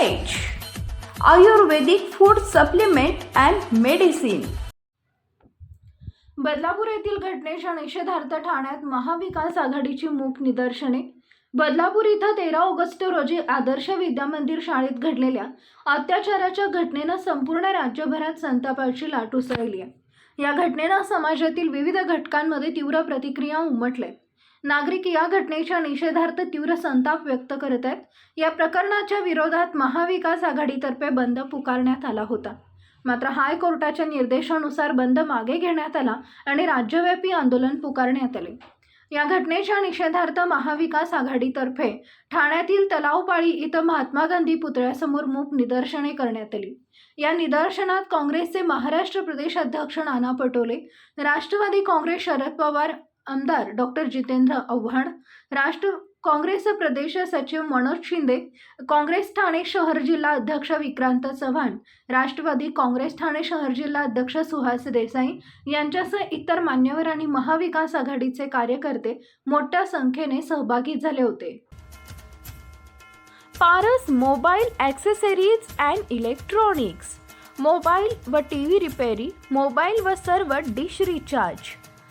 Ayurvedic food supplement and medicine Badlapur येथील घटनेच्या निषेधार्थ ठाण्यात महाविकास आघाडीची मूक निदर्शने. बदलापूर इथं तेरा ऑगस्ट रोजी आदर्श विद्यामंदिर शाळेत घडलेल्या अत्याचाराच्या घटनेनं संपूर्ण राज्यभरात संतापाची लाट उसळली आहे. या घटनेनं समाजातील विविध घटकांमध्ये तीव्र प्रतिक्रिया उमटल्या नागरिक या घटनेच्या निषेधार्थ तीव्र संताप व्यक्त करत आहेत. या प्रकरणाच्या विरोधात महाविकास आघाडीतर्फे बंद पुकारण्यात आला होता. मात्र हायकोर्टाच्या निर्देशानुसार बंद मागे घेण्यात आला आणि राज्यव्यापी आंदोलन पुकारण्यात आले. या घटनेच्या निषेधार्थ महाविकास आघाडीतर्फे ठाण्यातील तलावपाळी इथं महात्मा गांधी पुतळ्यासमोर मूक निदर्शने करण्यात आली. या निदर्शनात काँग्रेसचे महाराष्ट्र प्रदेश अध्यक्ष नाना पटोले राष्ट्रवादी काँग्रेस शरद पवार आमदार डॉक्टर जितेंद्र आव्हाड राष्ट्र काँग्रेस प्रदेश सचिव मनोज शिंदे काँग्रेस ठाणे शहर जिल्हा अध्यक्ष विक्रांत चव्हाण राष्ट्रवादी काँग्रेस ठाणे शहर जिल्हा अध्यक्ष सुहास देसाई यांच्यासह इतर मान्यवर आणि महाविकास आघाडीचे कार्यकर्ते मोठ्या संख्येने सहभागी झाले होते. Paras mobile accessories and electronics mobile व टी व्ही रिपेरी मोबाईल व सर्व डिश रिचार्ज.